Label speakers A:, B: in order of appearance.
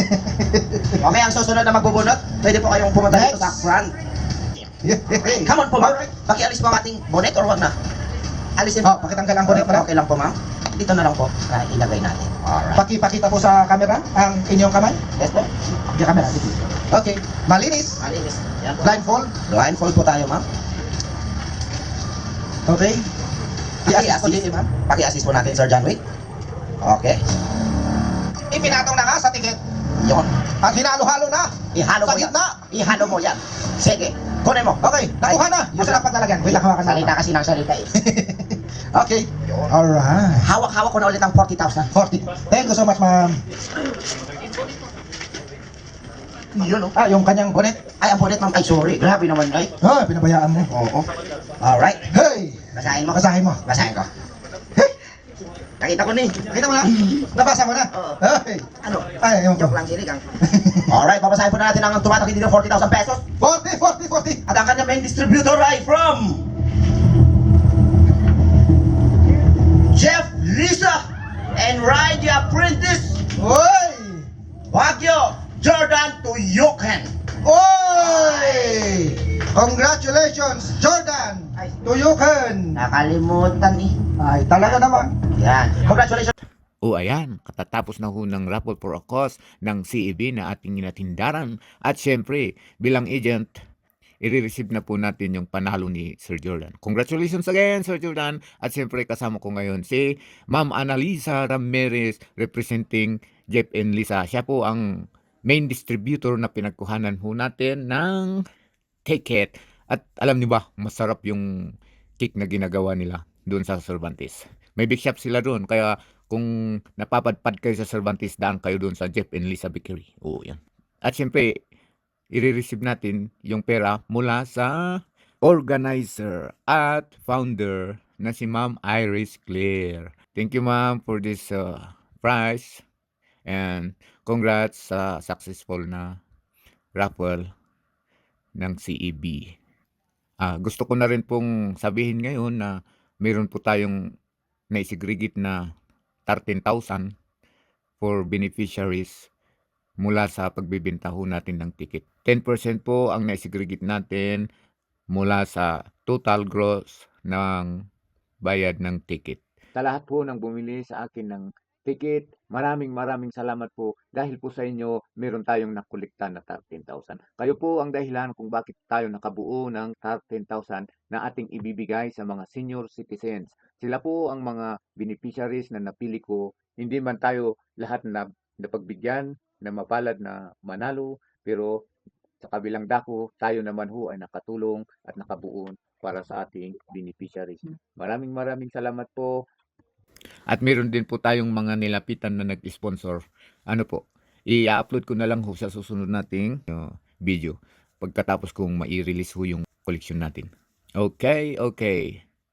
A: Okay, ang susunod na magbubunot, pwede po kayong pumunta dito sa front. Come on po, ma'am. Pakialis po ang ating bonnet or wag na? Alisin
B: Oh, pakitanggal ang bonnet, ma'am.
A: Okay lang po, ma'am. Dito na lang po. Ah, ilagay natin. Alright.
B: Pakipakita po sa camera ang inyong kamay.
A: Yes po.
B: Yung camera. dito. Okay. Malinis.
A: Malinis. Yan po.
B: Blindfold.
A: Blindfold po tayo, ma'am.
B: Okay. I-assist
A: Paki-assist
B: po.
A: Paki-assist po natin, Sir John Wick. Okay.
B: Ipinatong na nga sa ticket.
A: Yun.
B: At hinalo-halo na.
A: Ihalo
B: Sa
A: mo yan.
B: gitna.
A: Ihalo mo yan. Sige. Kunin mo.
B: Okay. Nakuha na. Asa na paglalagyan? Wait lang, hawakan na.
A: Salita kasi ng salita eh.
B: Okay. Alright.
A: Hawak-hawak ko na ulit ang 40,000.
B: 40. Thank you so much, ma'am.
A: Yun oh.
B: Ah, yung kanyang bonnet.
A: Ay, ang bonnet ma'am. Ay, sorry. Grabe naman, ay.
B: Ah, pinabayaan mo.
A: Oo. Alright.
B: Hey!
A: Basahin mo.
B: Basahin mo.
A: Basahin ko. Nakita ko ni.
B: Nakita mo na? Nabasa mo na?
A: Oo.
B: Hey!
A: Ano?
B: Ay, yung
A: Joke lang, sinigang. Alright, babasahin po na natin ang tumatakit dito 40,000 pesos.
B: 40, 40, 40.
A: At ang kanyang main distributor ay from Jeff Lisa and Ride the Apprentice
B: Oy!
A: Baguio Jordan to Yoken.
B: Oy! Congratulations, Jordan! Tuyukan!
A: Nakalimutan eh.
B: Ay, talaga naman.
A: Yan. Congratulations.
C: O ayan, katatapos na ho ng raffle for a cause ng CEB na ating inatindaran. At syempre, bilang agent, i-receive na po natin yung panalo ni Sir Jordan. Congratulations again, Sir Jordan. At syempre, kasama ko ngayon si Ma'am Annalisa Ramirez representing Jeff and Lisa. Siya po ang main distributor na pinagkuhanan ho natin ng ticket. At alam niyo ba, masarap yung cake na ginagawa nila doon sa Cervantes. May big shop sila doon, kaya kung napapadpad kayo sa Cervantes, daan kayo doon sa Jeff and Lisa Bakery. Oo, yan. At syempre, i-receive natin yung pera mula sa organizer at founder na si Ma'am Iris Claire. Thank you, Ma'am, for this uh, prize. And congrats sa successful na raffle ng CEB. Ah, gusto ko na rin pong sabihin ngayon na meron po tayong naisegregate na 13,000 for beneficiaries mula sa pagbibenta ho natin ng ticket. 10% po ang naisegregate natin mula sa total gross ng bayad ng ticket. Sa lahat po ng bumili sa akin ng ticket, maraming maraming salamat po dahil po sa inyo meron tayong nakolekta na 13,000. Kayo po ang dahilan kung bakit tayo nakabuo ng 13,000 na ating ibibigay sa mga senior citizens. Sila po ang mga beneficiaries na napili ko. Hindi man tayo lahat na napagbigyan na mapalad na manalo, pero sa kabilang dako, tayo naman ho ay nakatulong at nakabuo para sa ating beneficiaries. Maraming maraming salamat po. At meron din po tayong mga nilapitan na nag-sponsor. Ano po, i-upload ko na lang ho sa susunod nating uh, video pagkatapos kong mai-release ho yung collection natin. Okay, okay.